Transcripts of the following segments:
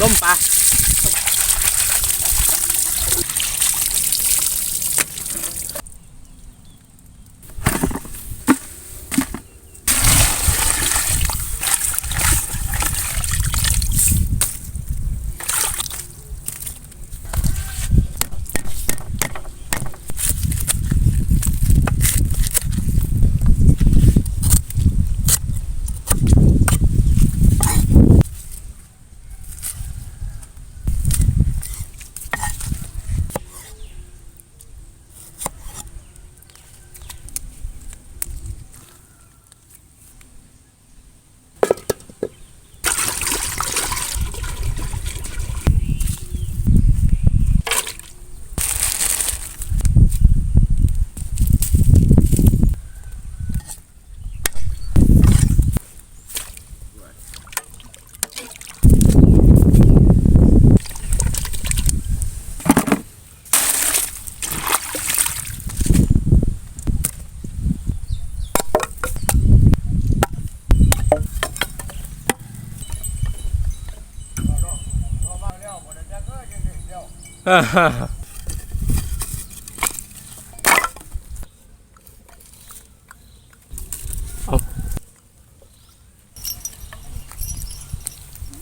ต้มปลา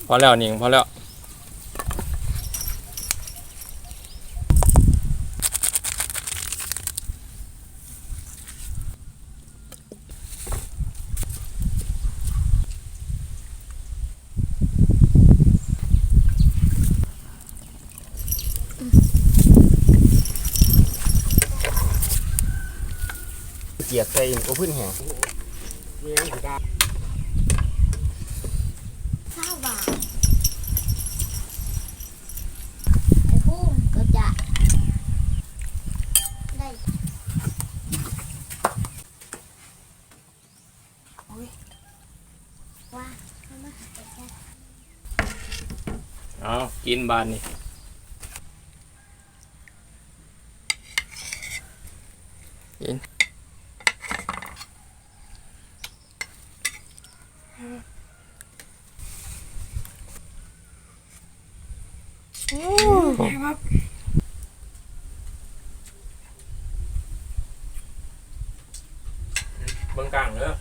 พอแล้วนิ่งพอแล้ว เกียดใส่โอ้พื้นแห้งข้าวบาทไอ้พุ่มก็จะได้โอ้ยว่าทำไมเด็กได้เอากินบานนี่กิน เบิ่งกลางเด้อ